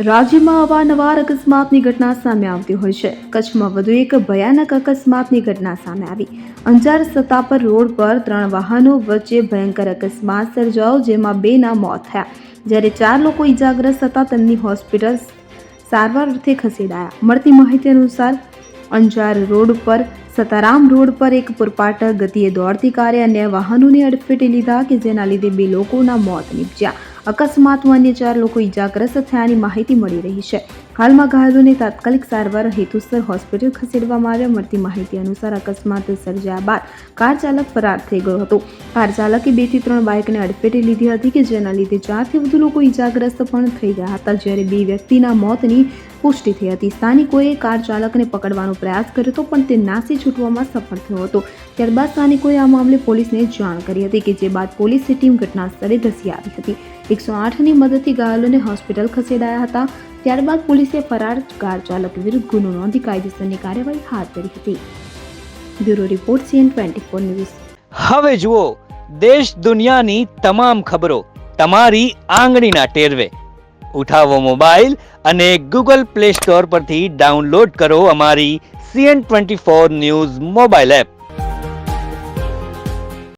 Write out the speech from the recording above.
રાજ્યમાં અવારનવાર અકસ્માતની ઘટના સામે આવતી હોય છે. કચ્છમાં વધુ એક ભયાનક અકસ્માતની ઘટના સામે આવી. અંજાર સતાપર રોડ પર ત્રણ વાહનો વચ્ચે ભયંકર અકસ્માત સર્જાયો જેમાં બેના મોત થયા. જ્યારે ચાર લોકો ઇજાગ્રસ્ત હતા, તેમની હોસ્પિટલ સારવાર અર્થે ખસેડાયા. મળતી માહિતી અનુસાર, અંજાર રોડ પર, સતારામ રોડ પર એક પુરપાટક ગતિએ દોડતી કારે અન્ય વાહનોને અડફેટે લીધા કે જેના લીધે બે લોકોના મોત નીપજ્યા. અકસ્માતમાં અન્ય ચાર લોકો ઇજાગ્રસ્ત થયાની માહિતી મળી રહી છે. હાલમાં ઘાયલોને તાત્કાલિક સારવાર હેતુસર હોસ્પિટલ ખસેડવામાં આવ્યા. મળતી માહિતી અનુસાર અકસ્માત સર્જાયા બાદ કાર ચાલક ફરાર થઈ ગયો હતો. કાર ચાલકે બેથી ત્રણ બાઇકને અડફેટે લીધી હતી કે જેના લીધે ચારથી વધુ લોકો ઇજાગ્રસ્ત પણ થઈ ગયા હતા. જ્યારે બે વ્યક્તિના મોતની પુષ્ટિ થઈ હતી. સ્થાનિકોએ કાર ચાલકને પકડવાનો પ્રયાસ કર્યો હતો, પણ તે નાસી છૂટવામાં સફળ થયો હતો. ત્યારબાદ સ્થાનિકોએ આ મામલે પોલીસને જાણ કરી હતી કે જે બાદ પોલીસની ટીમ ઘટનાસ્થળે ધસી આવી હતી. એકસો આઠની મદદથી ઘાયલોને હોસ્પિટલ ખસેડાયા હતા. ત્યારબાદ પોલીસે ફરાર કાર ચાલક વિરુદ્ધ ગુનો નોંધી કાયદેસરની કાર્યવાહી હાથ ધરી હતી. Bureau report CN twenty four news. હવે જુઓ, દેશ દુનિયાની તમામ ખબરો તમારી આંગળીના ટેરવે. ઉઠાવો મોબાઈલ અને ગૂગલ પ્લે સ્ટોર પરથી ડાઉનલોડ કરો અમારી CN twenty four news mobile app.